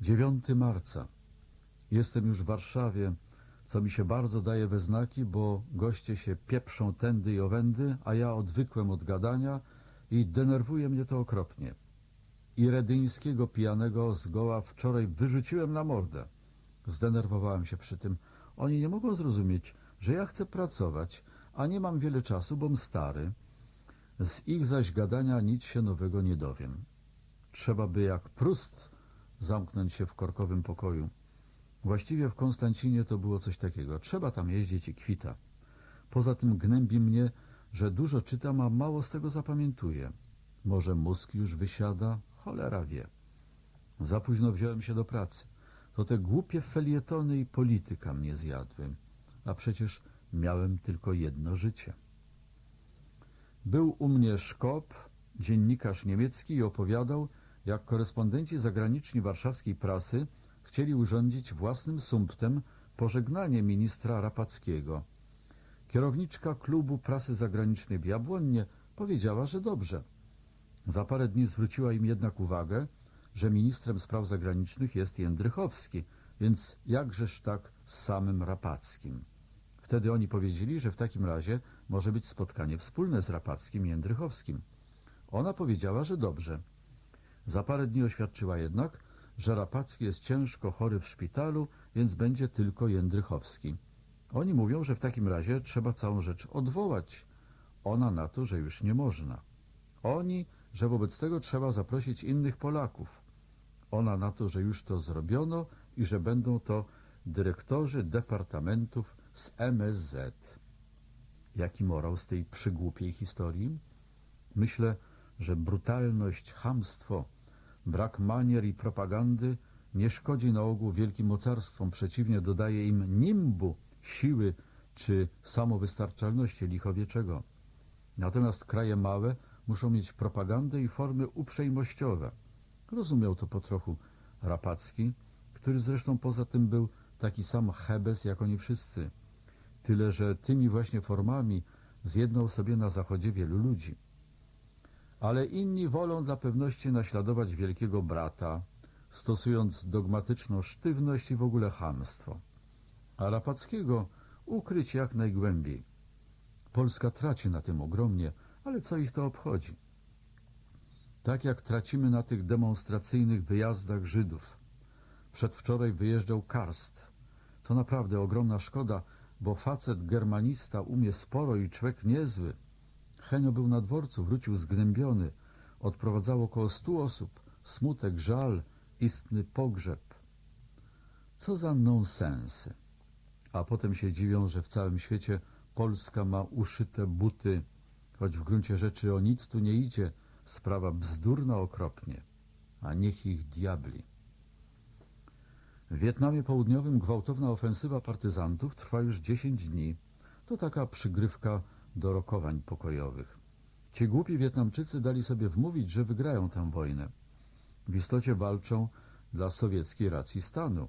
9 marca. Jestem już w Warszawie, co mi się bardzo daje we znaki, bo goście się pieprzą tędy i owędy, a ja odwykłem od gadania i denerwuje mnie to okropnie. I Redyńskiego pijanego zgoła wczoraj wyrzuciłem na mordę. Zdenerwowałem się przy tym. Oni nie mogą zrozumieć, że ja chcę pracować, a nie mam wiele czasu, bom stary. Z ich zaś gadania nic się nowego nie dowiem. Trzeba by jak Prust zamknąć się w korkowym pokoju. Właściwie w Konstancinie to było coś takiego. Trzeba tam jeździć i kwita. Poza tym gnębi mnie, że dużo czytam, a mało z tego zapamiętuję. Może mózg już wysiada? Cholera wie. Za późno wziąłem się do pracy. To te głupie felietony i polityka mnie zjadły. A przecież miałem tylko jedno życie. Był u mnie Szkop, dziennikarz niemiecki i opowiadał, jak korespondenci zagraniczni warszawskiej prasy chcieli urządzić własnym sumptem pożegnanie ministra Rapackiego. Kierowniczka klubu prasy zagranicznej w Jabłonnie powiedziała, że dobrze. Za parę dni zwróciła im jednak uwagę, że ministrem spraw zagranicznych jest Jędrychowski, więc jakżeż tak z samym Rapackim. Wtedy oni powiedzieli, że w takim razie może być spotkanie wspólne z Rapackim i Jędrychowskim. Ona powiedziała, że dobrze. Za parę dni oświadczyła jednak, że Rapacki jest ciężko chory w szpitalu, więc będzie tylko Jędrychowski. Oni mówią, że w takim razie trzeba całą rzecz odwołać. Ona na to, że już nie można. Oni, że wobec tego trzeba zaprosić innych Polaków. Ona na to, że już to zrobiono i że będą to dyrektorzy departamentów z MSZ. Jaki morał z tej przygłupiej historii? Myślę, że brutalność, chamstwo, brak manier i propagandy nie szkodzi na ogół wielkim mocarstwom, przeciwnie dodaje im nimbu, siły czy samowystarczalności lichowieczego. Natomiast kraje małe muszą mieć propagandę i formy uprzejmościowe. Rozumiał to po trochu Rapacki, który zresztą poza tym był taki sam hebes jak oni wszyscy. Tyle, że tymi właśnie formami zjednał sobie na zachodzie wielu ludzi. Ale inni wolą dla pewności naśladować wielkiego brata, stosując dogmatyczną sztywność i w ogóle chamstwo. A Rapackiego ukryć jak najgłębiej. Polska traci na tym ogromnie, ale co ich to obchodzi? Tak jak tracimy na tych demonstracyjnych wyjazdach Żydów. Przedwczoraj wyjeżdżał Karst. To naprawdę ogromna szkoda, bo facet germanista umie sporo i człowiek niezły. Henio był na dworcu, wrócił zgnębiony. Odprowadzało około stu osób. Smutek, żal, istny pogrzeb. Co za nonsensy. A potem się dziwią, że w całym świecie Polska ma uszyte buty, choć w gruncie rzeczy o nic tu nie idzie. Sprawa bzdurna okropnie. A niech ich diabli. W Wietnamie Południowym gwałtowna ofensywa partyzantów trwa już 10 dni. To taka przygrywka do rokowań pokojowych. Ci głupi Wietnamczycy dali sobie wmówić, że wygrają tę wojnę. W istocie walczą dla sowieckiej racji stanu,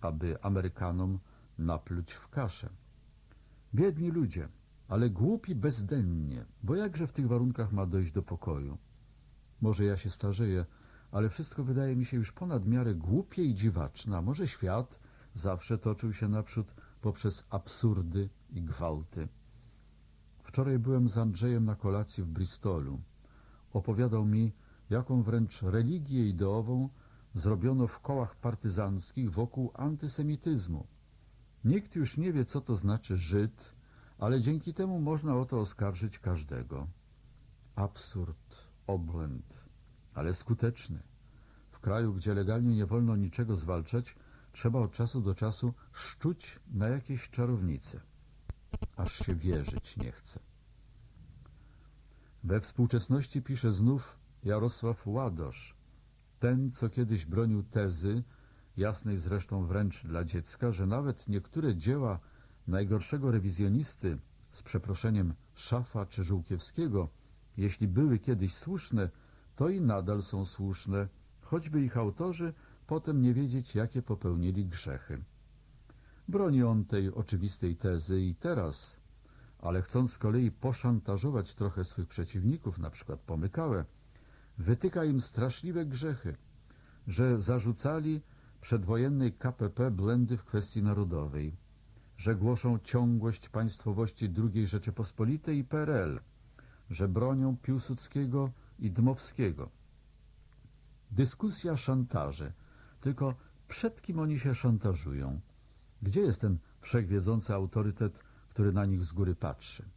aby Amerykanom napluć w kaszę. Biedni ludzie, ale głupi bezdennie, bo jakże w tych warunkach ma dojść do pokoju? Może ja się starzeję, ale wszystko wydaje mi się już ponad miarę głupie i dziwaczne, a może świat zawsze toczył się naprzód poprzez absurdy i gwałty. Wczoraj byłem z Andrzejem na kolacji w Bristolu. Opowiadał mi, jaką wręcz religię ideową zrobiono w kołach partyzanckich wokół antysemityzmu. Nikt już nie wie, co to znaczy Żyd, ale dzięki temu można o to oskarżyć każdego. Absurd, obłęd, ale skuteczny. W kraju, gdzie legalnie nie wolno niczego zwalczać, trzeba od czasu do czasu szczuć na jakieś czarownice. Aż się wierzyć nie chce. We współczesności pisze znów Jarosław Ładosz, ten, co kiedyś bronił tezy, jasnej zresztą wręcz dla dziecka, że nawet niektóre dzieła najgorszego rewizjonisty, z przeproszeniem Szafa czy Żółkiewskiego, jeśli były kiedyś słuszne, to i nadal są słuszne, choćby ich autorzy potem nie wiedzieć, jakie popełnili grzechy. Broni on tej oczywistej tezy i teraz, ale chcąc z kolei poszantażować trochę swych przeciwników, na przykład Pomykałę, wytyka im straszliwe grzechy, że zarzucali, przedwojennej KPP błędy w kwestii narodowej, że głoszą ciągłość państwowości II Rzeczypospolitej i PRL, że bronią Piłsudskiego i Dmowskiego. Dyskusja szantaży. Tylko przed kim oni się szantażują? Gdzie jest ten wszechwiedzący autorytet, który na nich z góry patrzy?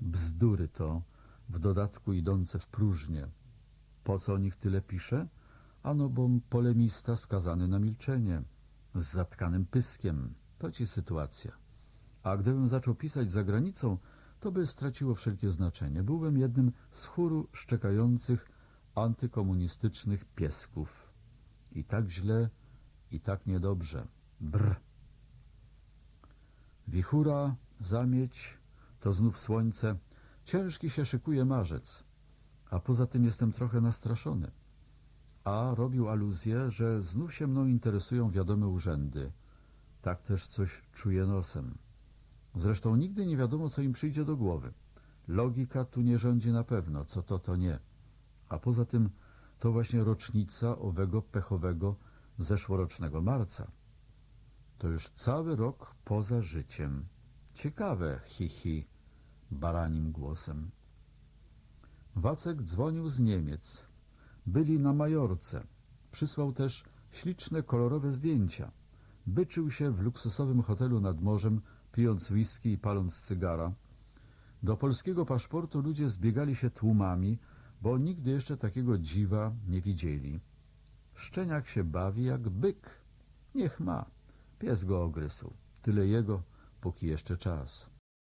Bzdury to, w dodatku idące w próżnię. Po co o nich tyle pisze? Ano bom polemista skazany na milczenie, z zatkanym pyskiem. To ci sytuacja. A gdybym zaczął pisać za granicą, to by straciło wszelkie znaczenie. Byłbym jednym z chóru szczekających antykomunistycznych piesków. I tak źle, i tak niedobrze. Brr. Wichura, zamieć, to znów słońce. Ciężki się szykuje marzec. A poza tym jestem trochę nastraszony. A robił aluzję, że znów się mną interesują wiadome urzędy. Tak też coś czuję nosem. Zresztą nigdy nie wiadomo, co im przyjdzie do głowy. Logika tu nie rządzi na pewno, co to, to nie. A poza tym to właśnie rocznica owego pechowego zeszłorocznego marca. To już cały rok poza życiem. Ciekawe, hi, hi, baranim głosem. Wacek dzwonił z Niemiec. Byli na Majorce. Przysłał też śliczne, kolorowe zdjęcia. Byczył się w luksusowym hotelu nad morzem, pijąc whisky i paląc cygara. Do polskiego paszportu ludzie zbiegali się tłumami, bo nigdy jeszcze takiego dziwa nie widzieli. Szczeniak się bawi jak byk. Niech ma. Pies go ogryzł. Tyle jego, póki jeszcze czas.